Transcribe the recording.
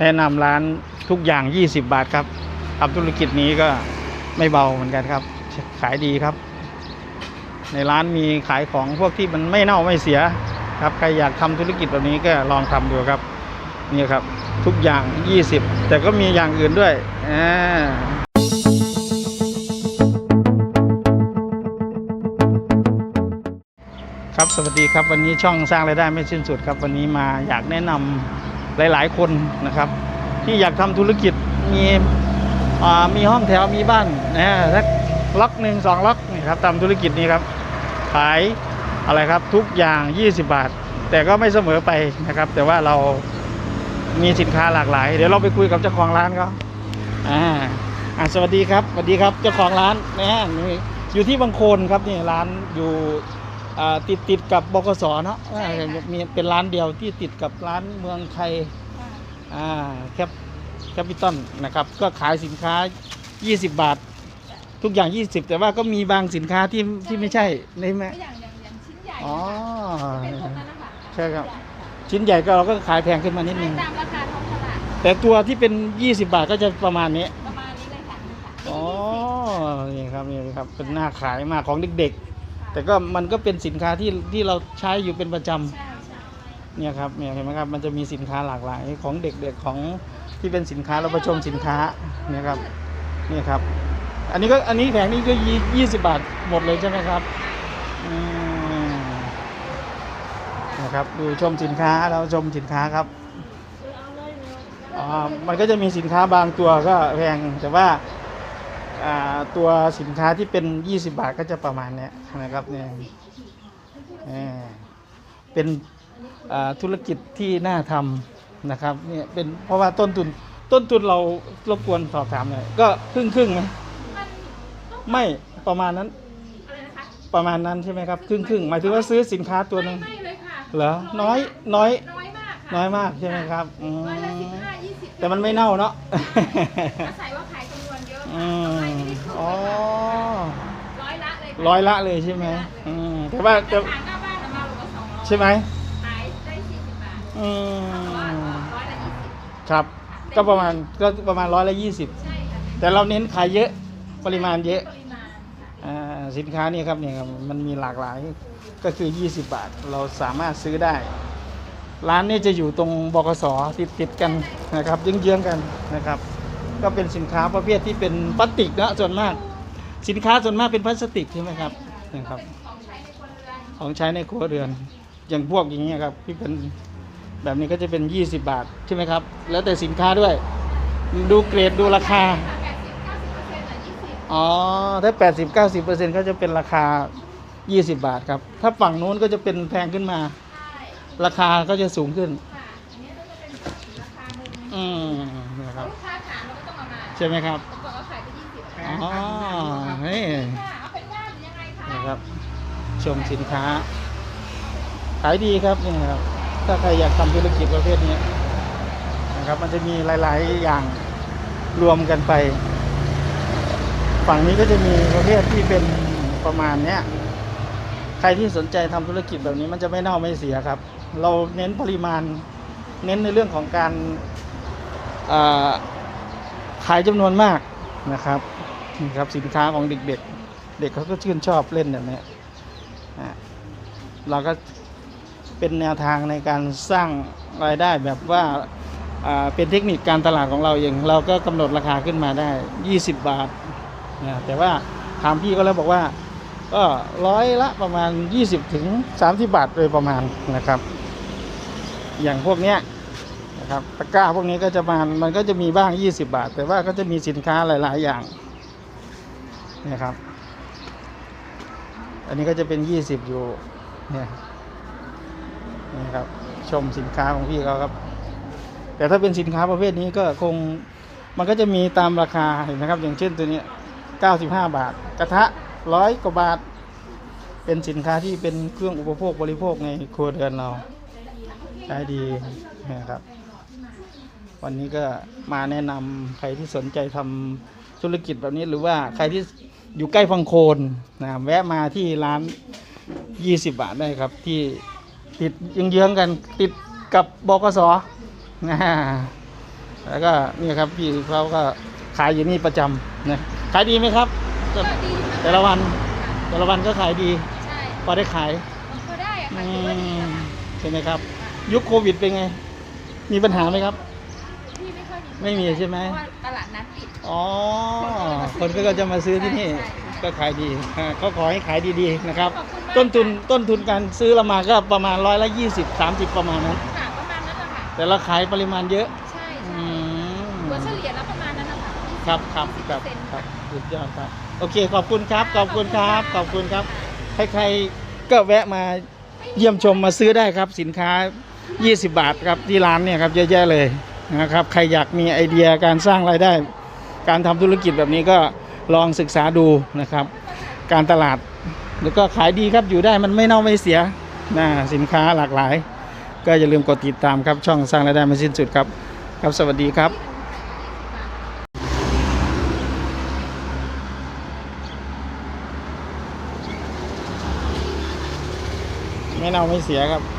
แนะนำร้านทุกอย่าง 20 บาทครับทำธุรกิจนี้ก็ไม่เบาเหมือนกันครับ ขายดีครับ ในร้านมีขายของพวกที่มันไม่เน่าไม่เสียครับ ใครอยากทำธุรกิจแบบนี้ก็ลองทำดูครับ นี่ครับทุกอย่าง 20 แต่ก็มีอย่างอื่นด้วยอ่าครับสวัสดีครับวันนี้ช่องสร้างรายได้ไม่สิ้นสุดครับ วันนี้มาอยากแนะนำ หลาย ๆ คนนะครับ ที่อยากทำธุรกิจมีมีห้องแถวมีบ้านนะสักล็อกหนึ่งสองล็อกนี่ครับทำธุรกิจนี้ครับ ขายอะไรครับทุกอย่าง 20 บาท แต่ก็ไม่เสมอไปนะครับ แต่ว่าเรามีสินค้าหลากหลาย เดี๋ยวเราไปคุยกับเจ้าของร้านเขาอ่าอ่าสวัสดีครับสวัสดีครับเจ้าของร้านนะฮะอยู่ที่บางโคนครับนี่ร้านอยู่ ติดติดกับบกสเนาะอ่ามีเป็นร้านเดียวที่ติดกับร้านเมืองไทยอ่าแคปแคปิตอลนะครับ ก็ขายสินค้า 20 บาท ทุกอย่าง 20 แต่ว่าก็มีบางสินค้าที่ที่ไม่ใช่ในไหมก็อย่างอย่างอย่างชิ้นใหญ่อ๋อเป็นพวกนั้นนะคะใช่ครับ ชิ้นใหญ่ก็เราก็ขายแพงขึ้นมานิดนึง ตามราคาท้องตลาดแต่ตัวที่เป็น 20 บาทก็จะประมาณนี้ ประมาณนี้เลยค่ะนี่ค่ะอ๋อ นี่ครับนี่ครับ เป็นหน้าขายมากของเด็กๆ แต่ก็มันก็เป็นสินค้าที่ที่เราใช้อยู่เป็นประจำ ใช่ใช่เนี่ยครับเนี่ยเห็นไหมครับมันจะมีสินค้าหลากหลายของเด็กๆของที่เป็นสินค้าเราประชมสินค้าเนี่ยครับเนี่ยครับ อันนี้ก็อันนี้แผงนี้ก็ยี่สิบบาทหมดเลยใช่ไหมครับอืมนะครับดูชมสินค้าเราชมสินค้าครับอ่ามันก็จะมีสินค้าบางตัวก็แพงแต่ว่าอ่า ตัวสินค้าที่เป็น 20 บาทก็จะประมาณเนี้ยนะครับเนี่ยเนี่ยเป็นอ่าธุรกิจที่น่าทำนะครับเนี่ยเป็นเพราะว่าต้นทุนต้นทุนเรารบกวนสอบถามหน่อยก็ครึ่งครึ่งๆไหมมันต้องไม่ประมาณนั้นอะไรนะคะประมาณนั้นใช่ไหมครับครึ่งครึ่งๆหมายถึงว่าซื้อสินค้าตัวหนึงไม่เลยค่ะเหรอน้อยน้อยน้อยมากค่ะน้อยมากใช่ไหมครับอืมร้อยละสิบห้ายี่สิบแต่มันไม่เน่าเนาะอาศัยว่าขายจำนวนเยอะ อืมอ๋อ ร้อยละเลยค่ะร้อยละเลยใช่ไหมอืมแต่ว่าแต่จะทางหน้าบ้านเรามาลงมาสองร้อยใช่ไหมขายได้สี่สิบบาทอืแต่ว่ามร้อยละยี่สิบครับ ก็ประมาณก็ประมาณร้อยละยี่สิบใช่ค่ะแต่เราเน้นขายเยอะปริมาณเยอะ ปริมาณค่ะอ่าสินค้านี่ครับเนี่ยครับมันมีหลากหลายก็คือ 20 บาท เราสามารถซื้อได้ ร้านนี้จะอยู่ตรงบกสติดติดๆกันนะครับเยื้องๆกันนะครับ ก็เป็นสินค้าประเภทที่เป็นพลาสติกนะส่วนมาก สินค้าส่วนมากเป็นพลาสติกใช่ไหมครับนะครับของใช้ในครัวเรือนของใช้ในครัวเรือน อย่างพวกอย่างเงี้ยครับที่เป็นแบบนี้ก็จะเป็น 20 บาทใช่ไหมครับ แล้วแต่สินค้าด้วย ดูเกรดดูราคาแปดสิบเก้าสิบเปอร์เซ็นต์อะยี่สิบอ๋อถ้า 80 90เปอร์เซ็นต์ก็จะเป็นราคา 20 บาทครับ ถ้าฝั่งนู้นก็จะเป็นแพงขึ้นมาใช่ราคาก็จะสูงขึ้นค่ะอันนี้ก็จะเป็นอีกราคาหนึ่งอืมนะครับ ใช่ไหมครับผมบอกว่าขายไปยี่สิบอ๋อนี่ค่ะเอาเป็นว่าหรือยังไงคะนะครับ ชมสินค้า ขายดีครับนี่ครับ ถ้าใครอยากทำธุรกิจประเภทนี้นะครับ มันจะมีหลาย ๆ อย่างรวมกันไป ฝั่งนี้ก็จะมีประเภทที่เป็นประมาณเนี้ยใครที่สนใจทำธุรกิจแบบนี้มันจะไม่เน่าไม่เสียครับ เราเน้นปริมาณ เน้นในเรื่องของการอ่า ขายจำนวนมากนะครับนี่ครับสินค้าของเด็กๆเด็กเขาก็ชื่นชอบเล่นแบบนี้เราก็เป็นแนวทางในการสร้างรายได้แบบว่าเป็นเทคนิคการตลาดของเราเองเราก็กำหนดราคาขึ้นมาได้ 20 บาทนะแต่ว่าถามพี่ก็แล้วบอกว่าก็ร้อยละประมาณ 20ถึง30 บาทโดยประมาณนะครับ อย่างพวกเนี้ย นะครับตะกร้าพวกนี้ก็จะมามันก็จะมีบ้าง 20 บาท แต่ว่าก็จะมีสินค้าหลาย ๆ อย่างนะครับ อันนี้ก็จะเป็น 20 อยู่เนี่ยนี่ครับชมสินค้าของพี่เขาครับ แต่ถ้าเป็นสินค้าประเภทนี้ก็คงมันก็จะมีตามราคาเห็นไหมครับอย่างเช่นตัวนี้95 บาท กระทะร้อยกว่าบาท เป็นสินค้าที่เป็นเครื่องอุปโภคบริโภคในครัวเรือนเราขายดีนะครับ วันนี้ก็มาแนะนำใครที่สนใจทำธุรกิจแบบนี้หรือว่าใครที่อยู่ใกล้ฟังโคนนะแวะมาที่ร้าน 20 บาทได้ครับ ที่ติดเยื้องๆกันติดกับบกสนะแล้วก็นี่ครับพี่เขาก็ขายอยู่นี่ประจำนะขายดีไหมครับก็ดีอยู่นะคะแต่ละวันแต่ละวันก็ขายดีใช่พอได้ขายก็ได้อะอืค่ะถือว่าดีมอะค่ะใช่ไหมครับ ยุคโควิดเป็นไง มีปัญหาไหมครับ ที่ไม่ค่อยไม่มีใช่ไหม เพราะว่าตลาดนัดปิด อ๋อ คนก็จะมาซื้อที่นี่ ใช่ใช่ก็ขายดีอ่าก็ขอให้ขายดีๆนะครับ ขอบคุณมาก ต้นทุนค่ะต้นทุนการซื้อเรามาก็ประมาณร้อยละยี่สิบสามสิบประมาณนั้น ค่ะประมาณนั้นนะคะแต่เราขายปริมาณเยอะ ใช่อืใช่มหัวเฉลี่ยแล้วประมาณนั้นนะคะครับครับครับครับสุดยอดครับ โอเค ขอบคุณครับ ขอบคุณครับ ขอบคุณครับ ใครๆ ก็แวะมาเยี่ยมชมมาซื้อได้ครับ สินค้า 20 บาทครับที่ร้านเนี่ยครับเยอะแยะเลย นะครับใครอยากมีไอเดียการสร้างรายได้ การทำธุรกิจแบบนี้ก็ลองศึกษาดูนะครับ การตลาดแล้วก็ขายดีครับอยู่ได้มันไม่เน่าไม่เสียนะสินค้าหลากหลาย ก็อย่าลืมกดติดตามครับช่องสร้างรายได้ไม่สิ้นสุดครับ ครับสวัสดีครับไม่เน่าไม่เสียครับ